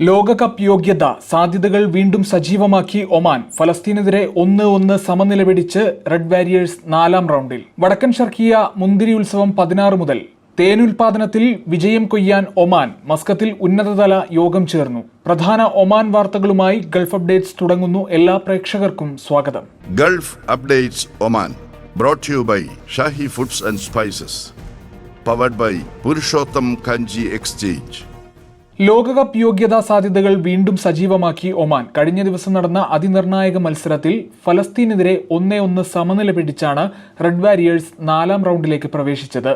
ലോകകപ്പ് യോഗ്യത സാധ്യതകൾ വീണ്ടും സജീവമാക്കി ഒമാൻ ഫലസ്തീനെതിരെ ഒന്ന് ഒന്ന് സമനില പിടിച്ച് റെഡ് വാരിയേഴ്സ് നാലാം റൗണ്ടിൽ. വടക്കൻ ഷർക്കിയ മുന്തിരി ഉത്സവം പതിനാറ് മുതൽ. തേനുൽപാദനത്തിൽ വിജയം കൊയ്യാൻ ഒമാൻ മസ്കത്തിൽ ഉന്നതതല യോഗം ചേർന്നു. പ്രധാന ഒമാൻ വാർത്തകളുമായി ഗൾഫ് അപ്ഡേറ്റ്സ് തുടങ്ങുന്നു. എല്ലാ പ്രേക്ഷകർക്കും സ്വാഗതം. Gulf updates Oman brought you by Shahi foods and spices powered by Purushottam Kanji exchange. ലോകകപ്പ് യോഗ്യതാ സാധ്യതകൾ വീണ്ടും സജീവമാക്കി ഒമാൻ. കഴിഞ്ഞ ദിവസം നടന്ന അതിനിർണായക മത്സരത്തിൽ ഫലസ്തീനെതിരെ ഒന്നേ ഒന്ന് സമനില പിടിച്ചാണ് റെഡ് വാരിയേഴ്സ് നാലാം റൗണ്ടിലേക്ക് പ്രവേശിച്ചത്.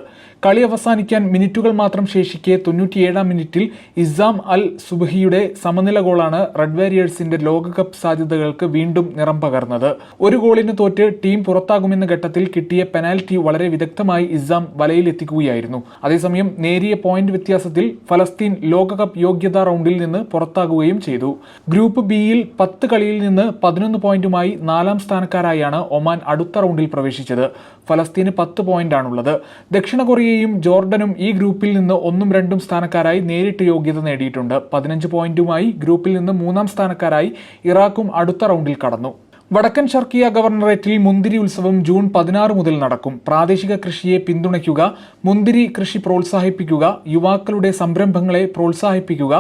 കളി അവസാനിക്കാൻ മിനിറ്റുകൾ മാത്രം ശേഷിക്കെ തൊണ്ണൂറ്റിയേഴാം മിനിറ്റിൽ ഇസാം അൽ സുബഹിയുടെ സമനില ഗോളാണ് റെഡ് വാരിയേഴ്സിന്റെ ലോകകപ്പ് സാധ്യതകൾക്ക് വീണ്ടും നിറം പകർന്നത്. ഒരു ഗോളിന് തോറ്റ് ടീം പുറത്താകുമെന്ന ഘട്ടത്തിൽ കിട്ടിയ പെനാൽറ്റി വളരെ വിദഗ്ധമായി ഇസാം വലയിലെത്തിക്കുകയായിരുന്നു. അതേസമയം നേരിയ പോയിന്റ് വ്യത്യാസത്തിൽ ഫലസ്തീൻ ലോകകപ്പ് യോഗ്യതാ റൗണ്ടിൽ നിന്ന് പുറത്താകുകയും ചെയ്തു. ഗ്രൂപ്പ് ബിയിൽ പത്ത് കളിയിൽ നിന്ന് പതിനൊന്ന് പോയിന്റുമായി നാലാം സ്ഥാനക്കാരായാണ് ഒമാൻ അടുത്ത റൗണ്ടിൽ പ്രവേശിച്ചത്. ഫലസ്തീന് പത്ത് പോയിന്റാണുള്ളത്. ദക്ഷിണ കൊറിയയും ജോർഡനും ഈ ഗ്രൂപ്പിൽ നിന്ന് ഒന്നും രണ്ടും സ്ഥാനക്കാരായി നേരിട്ട് യോഗ്യത നേടിയിട്ടുണ്ട്. പതിനഞ്ച് പോയിന്റുമായി ഗ്രൂപ്പിൽ നിന്ന് മൂന്നാം സ്ഥാനക്കാരായി ഇറാഖും അടുത്ത റൗണ്ടിൽ കടന്നു. വടക്കൻ ഷർക്കിയ ഗവർണറേറ്റിൽ മുന്തിരി ഉത്സവം ജൂൺ പതിനാറ് മുതൽ നടക്കും. പ്രാദേശിക കൃഷിയെ പിന്തുണയ്ക്കുക മുന്തിരി കൃഷി പ്രോത്സാഹിപ്പിക്കുക യുവാക്കളുടെ സംരംഭങ്ങളെ പ്രോത്സാഹിപ്പിക്കുക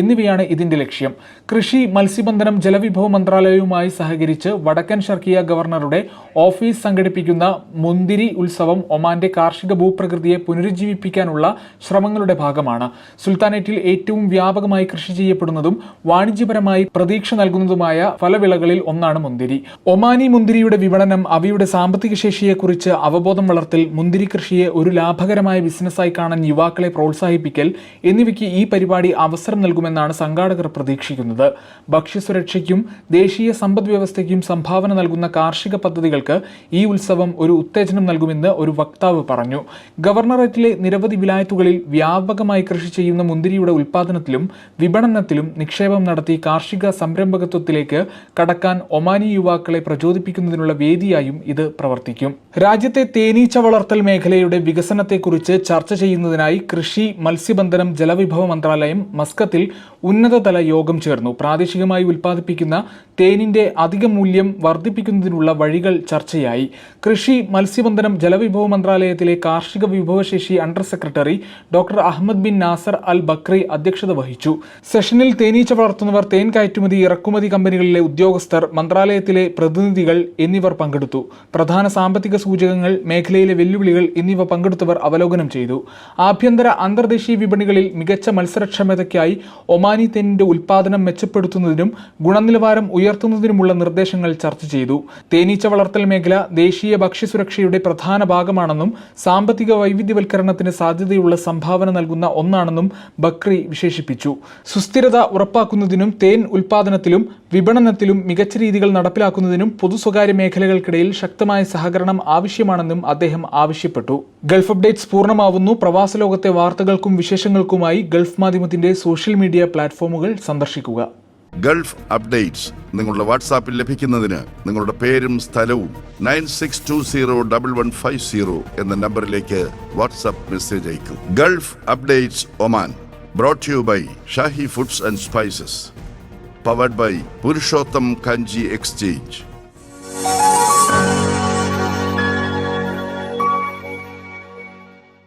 എന്നിവയാണ് ഇതിന്റെ ലക്ഷ്യം. കൃഷി മത്സ്യബന്ധനം ജലവിഭവ മന്ത്രാലയവുമായി സഹകരിച്ച് വടക്കൻ ഷർക്കിയ ഗവർണറുടെ ഓഫീസ് സംഘടിപ്പിക്കുന്ന മുന്തിരി ഉത്സവം ഒമാന്റെ കാർഷിക ഭൂപ്രകൃതിയെ പുനരുജ്ജീവിപ്പിക്കാനുള്ള ശ്രമങ്ങളുടെ ഭാഗമാണ്. സുൽത്താനേറ്റിൽ ഏറ്റവും വ്യാപകമായി കൃഷി ചെയ്യപ്പെടുന്നതും വാണിജ്യപരമായി പ്രതീക്ഷ നൽകുന്നതുമായ ഫലവിളകളിൽ ഒന്നാണ് മുന്തിരി. ഒമാനി മുന്തിരിയുടെ വിപണനം അവയുടെ സാമ്പത്തിക ശേഷിയെക്കുറിച്ച് അവബോധം വളർത്തൽ മുന്തിരി കൃഷിയെ ഒരു ലാഭകരമായ ബിസിനസ്സായി കാണാൻ യുവാക്കളെ പ്രോത്സാഹിപ്പിക്കൽ എന്നിവയ്ക്ക് ഈ പരിപാടി അവസരം നൽകുമെന്നാണ് സംഘാടകർ പ്രതീക്ഷിക്കുന്നത്. ഭക്ഷ്യസുരക്ഷയ്ക്കും ദേശീയ സമ്പദ് വ്യവസ്ഥയ്ക്കും സംഭാവന നൽകുന്ന കാർഷിക പദ്ധതികൾക്ക് ഈ ഉത്സവം ഒരു ഉത്തേജനം നൽകുമെന്ന് ഒരു വക്താവ് പറഞ്ഞു. ഗവർണറേറ്റിലെ നിരവധി വിലായത്തുകളിൽ വ്യാപകമായി കൃഷി ചെയ്യുന്ന മുന്തിരിയുടെ ഉൽപ്പാദനത്തിലും വിപണനത്തിലും നിക്ഷേപം നടത്തി കാർഷിക സംരംഭകത്വത്തിലേക്ക് കടക്കാൻ ഒമാനി യുവാക്കളെ പ്രചോദിപ്പിക്കുന്നതിനുള്ള വേദിയായും ഇത് പ്രവർത്തിക്കും. രാജ്യത്തെ തേനീച്ച വളർത്തൽ മേഖലയുടെ വികസനത്തെക്കുറിച്ച് ചർച്ച ചെയ്യുന്നതിനായി കൃഷി മത്സ്യബന്ധനം ജലവിഭവ മന്ത്രാലയം മസ്കത്തിൽ ഉന്നതതല യോഗം ചേർന്നു. പ്രാദേശികമായി ഉൽപ്പാദിപ്പിക്കുന്ന തേനിന്റെ അധിക മൂല്യം വർദ്ധിപ്പിക്കുന്നതിനുള്ള വഴികൾ ചർച്ചയായി. കൃഷി മത്സ്യബന്ധനം ജലവിഭവ മന്ത്രാലയത്തിലെ കാർഷിക വിഭവശേഷി under secretary doctor Ahmed bin Nasser al Bakri അധ്യക്ഷത വഹിച്ചു. സെഷനിൽ തേനീച്ച വളർത്തുന്നവർ തേൻ കയറ്റുമതി ഇറക്കുമതി കമ്പനികളിലെ ഉദ്യോഗസ്ഥർ മന്ത്രാലയത്തിലെ പ്രതിനിധികൾ എന്നിവർ പങ്കെടുത്തു. പ്രധാന സാമ്പത്തിക സൂചകങ്ങൾ മേഖലയിലെ വെല്ലുവിളികൾ എന്നിവ പങ്കെടുത്തവർ അവലോകനം ചെയ്തു. ആഭ്യന്തര അന്തർദേശീയ വിപണികളിൽ മികച്ച മത്സരക്ഷമതയ്ക്കായി ഒമാനി തേനിന്റെ ഉൽപാദനം മെച്ചപ്പെടുത്തുന്നതിനും ഗുണനിലവാരം ഉയർത്തുന്നതിനുമുള്ള നിർദ്ദേശങ്ങൾ ചർച്ച ചെയ്തു. തേനീച്ച വളർത്തൽ മേഖല ദേശീയ ഭക്ഷ്യസുരക്ഷയുടെ പ്രധാന ഭാഗമാണെന്നും സാമ്പത്തിക വൈവിധ്യവൽക്കരണത്തിന് സാധ്യതയുള്ള സംഭാവന നൽകുന്ന ഒന്നാണെന്നും ബക്രി വിശേഷിപ്പിച്ചു. സുസ്ഥിരത ഉറപ്പാക്കുന്നതിനും തേൻ ഉൽപാദനത്തിലും വിപണനത്തിലും മികച്ച രീതികൾ നടപ്പിലാക്കുന്നതിനും പൊതു സ്വകാര്യ മേഖലകൾക്കിടയിൽ ശക്തമായ സഹകരണം ആവശ്യമാണെന്നും അദ്ദേഹം ആവശ്യപ്പെട്ടു. ഗൾഫ് അപ്ഡേറ്റ്സ് പൂർണമാവുന്നു. പ്രവാസ ലോകത്തെ വാർത്തകൾക്കും വിശേഷങ്ങൾക്കുമായി ഗൾഫ് മാധ്യമത്തിന്റെ സോഷ്യൽ മീഡിയ പ്ലാറ്റ്ഫോമുകൾ സന്ദർശിക്കുക. ഗൾഫ് അപ്ഡേറ്റ്സ് നിങ്ങളുടെ വാട്സാപ്പിൽ ലഭിക്കുന്നതിന് നിങ്ങളുടെ പേരും സ്ഥലവും nine six two zero double one five zero എന്ന നമ്പറിലേക്ക് വാട്സാപ്പ് മെസ്സേജ് അയക്കും. Gulf updates Oman brought you by Shahi foods and spices powered by Purushottam Kanji exchange.